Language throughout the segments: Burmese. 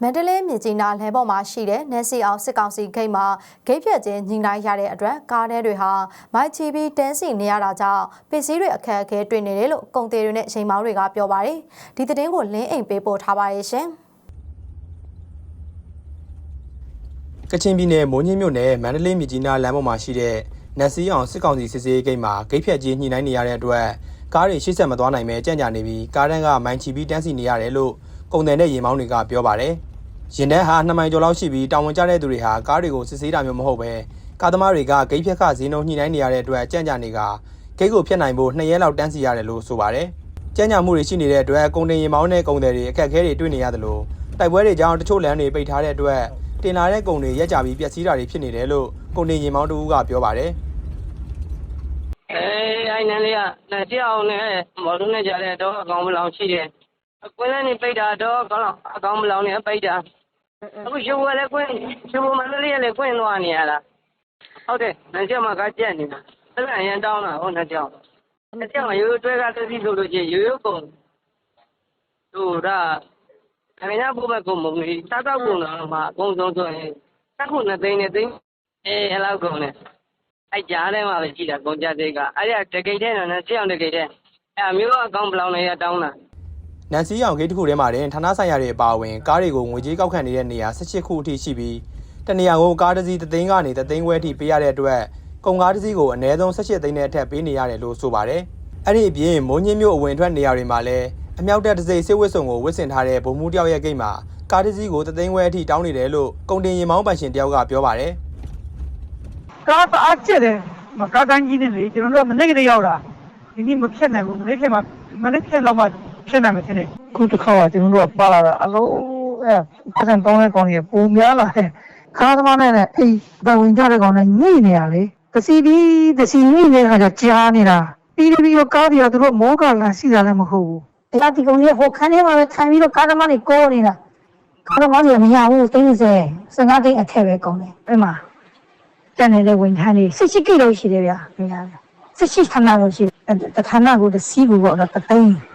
မန္တလေးမြစ်ကြီးနားလမ်းပေါ်မှာရှိတဲ့နယ်စီအောင်စစ်ကောင်စီဂိတ်မှာဂိတ်ဖြတ်ခြင်းညီလိုက်ရတဲ့အတွက်ကားထဲတွေဟာမိုက်ချီပြီးတန်းစီနေရတာကြောင့်ပစ္စည်းတွေအခက်အခဲတွေ့နေတယ်လို့ကုန်သည်တွေနဲ့ချိန်မောင်းတွေကပြောပါတယ်ဒီသတင်းကိုလင်းအိမ်ပေးပို့ထားပါရဲ့ရှင်ကချင်ပြည်နယ်မိုးညင်းမြို့နယ်မန္တလေးမြစ်ကြီးနားလမ်းပေါ်မှာရှိတဲ့နက်စီအောင်စစ်ကောင်စီစစ်စေးဂိတ်မှာဂိတ်ဖြတ်ကြီးညှိနှိုင်းနေရတဲ့အတွက်ကားတွေရှေ့ဆက်မသွားနိုင်ပဲကြံ့ကြာနေပြီးကားတန်းကမိုင်းချီပြီးတန်းစီနေရတယ်လို့ ကုန်တယ်နဲ့ရင်မောင်းတွေကပြောပါတယ်။ရင်ထဲဟာနှစ်မိုင်ကျော်လောက်ရှိပြီးတာဝန်ကျတဲ့သူတွေဟာကားတွေကိုစစ်ဆေးတာမျိုးမဟုတ်ပဲကားသမားတွေကဂိတ်ဖြတ်ခဈေးနှုန်းညှိနှိုင်းနေရတဲ့အတွက်ကြံ့ကြာနေကဂိတ်ကိုဖျက်နိုင်ဖို့နှစ်ရက်လောက်တန်းစီရတယ်လို့ဆိုပါတယ်။ကြံ့ကြာမှုတွေရှိနေတဲ့အတွက်ကုန်တယ်ရင်မောင်းနဲ့ကုန်တယ်တွေအခက်အခဲတွေတွေ့နေရတယ်လို့တိုက်ပွဲတွေကြောင့်တချို့လမ်းတွေပိတ်ထားတဲ့အတွက်တင်လာတဲ့ကုန်တွေရက်ကြပြီးပျက်စီးတာတွေဖြစ်နေတယ်လို့ကုန်တင်ရင်မောင်းတူကပြောပါတယ်အဲအိုင်နန်လေးကလက်ကြောင်နဲ့မော်လူနဲ့ကြတဲ့တော့အကောင်မလောင်ရှိတယ်အ ကွင်းလည်းနေပိတ်တာတော့အကောင်အကောင်မလောင်နဲ့ပိတ်တာအခုရှုပ်ဝဲလည်းကွင်းရှုပ်ဝဲမလေးလည်းကွင်းသွားနေရတာဟုတ်တယ်လက်ကြောင်မှာကကြက်နေတာအဲ့ဒါအရင်တောင်းတာဟုတ်လက်ကြောင်လက်ကြောင်ရိုးရိုးတွဲကားတစ်စီးဆိုလို့ချင်းရိုးရိုးကုန်တို့ဒါခင်ဗျားပို့မဲ့ကုန်မလို့စားတော့ကုန်တော့မှအကုန်ဆုံးဆိုရင်တစ်ခုနှစ်သိန်းနဲ့သိန်းအဲအဲ့လောက်ကုန်တယ်အဲ့ကြားထဲမှာပဲကြည့်တာကုန်ကြတဲ့ကအဲ့ဒါတကိတ်ထဲနော်နဲ့စစ်အောင်တကိတ်ထဲအဲ့အမျိုးအကောင့်ဘလောင်လေးရတောင်းတာ နန်စီအောင်ဂိတ်တစ်ခုထဲမှာတင်ဌာနဆိုင်ရာတွေအပါအဝင်ကားတွေကိုငွေကြေးကောက်ခံနေတဲ့နေရာ18ခုအထိရှိပြီးတနေရာကိုကားတစ်စီးတစ်သိန်းကနေတစ်သိန်းခွဲအထိပေးရတဲ့အတွက်ကုန်ကားတစ်စီးကိုအနည်းဆုံး18သိန်းနဲ့အထက်ပေးနေရတယ်လို့ဆိုပါတယ်အဲ့ဒီအပြင်မိုးညင်းမြို့အဝင်ထွက်နေရာတွေမှာလည်းအမြောက်တက်တစ်စိစစ်ဝစ်စုံကိုဝစ်ဆင်ထားတဲ့ဗိုလ်မှူးတယောက်ရဲ့ဂိတ်မှာကားတစ်စီးကိုတစ်သိန်းခွဲအထိတောင်းနေတယ်လို့ကုန်တင်ရင်မောင်းပိုင်ရှင်တယောက်ကပြောပါတယ်ကားတအားကျက်တယ်မကားတန်းကြီးနေလေကျွန်တော်တို့ကမနေ့ကလေးရောက်တာဒီနေ့မဖြစ်နိုင်ဘူးမနေ့ကမှမနေ့ကလောက်မှ ဖြစ်နိုင်မယ်ထင်တယ်ခုတစ်ခါကကျွန်တော်တို့ကပါလာတာအလုံးအဲပတ်စံတောင်းတဲ့ကောင်ကြီးပုံများလာတယ်ကားသမားနဲ့လည်းအိမ်တဝင်ကြတဲ့ကောင်နဲ့ညှိနေရလေတစီပြီးတစီညှိနေတဲ့ခါကျကြားနေတာပြီးပြီးတော့ကားတွေကသူတို့မောကလာစီတာလည်းမဟုတ်ဘူးလာတီကုန်ကြီးဟိုခန်းထဲမှာပဲထိုင်ပြီးတော့ကားသမားတွေကိုနေတာကားသမားတွေမရဘူး30 15သိန်းအထက်ပဲကုန်တယ်အဲ့မှာတန်နေတဲ့ဝင်ခန်းလေး18ကိလို့ရှိတယ်ဗျာမရဘူး18ဌာနလို့ရှိတယ်တဌာနကိုတစီးဘူးပေါ့တော့တသိန်း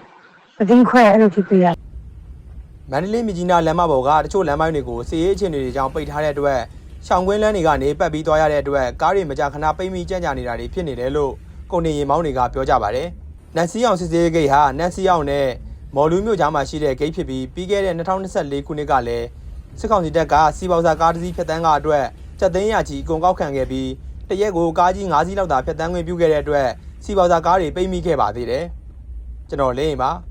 တသိန်းခွဲအဲ့လိုဖြစ်ပြရမန္တလေးမြကြီးနားလမ်းမပေါ်ကတချို့လမ်းပိုင်းတွေကိုစီးရေးအခြေအနေတွေကြောင့်ပိတ်ထားတဲ့အတွက်ရှောင်းကွင်းလမ်းတွေကနေပတ်ပြီးသွားရတဲ့အတွက်ကားတွေမကြာခဏပိတ်မိကြန့်ကြာနေတာတွေဖြစ်နေတယ်လို့ကုန်တင်ရင်မောင်းတွေကပြောကြပါတယ်။နန်စီအောင်စစ်စေးဂိတ်ဟာနန်စီအောင်နဲ့မော်လူမျိုးကြားမှာရှိတဲ့ဂိတ်ဖြစ်ပြီးပြီးခဲ့တဲ့2024ခုနှစ်ကလည်းစစ်ကောင်စီတပ်ကစီပေါစာကားတစ်စီးဖြတ်တန်းကအတွက်စက်သိန်းရကြီးအကုန်ကောက်ခံခဲ့ပြီးတရက်ကိုကားကြီး၅စီးလောက်သာဖြတ်တန်းခွင့်ပြုခဲ့တဲ့အတွက်စီပေါစာကားတွေပိတ်မိခဲ့ပါသေးတယ်။ကျွန်တော်လေးရင်ပါ။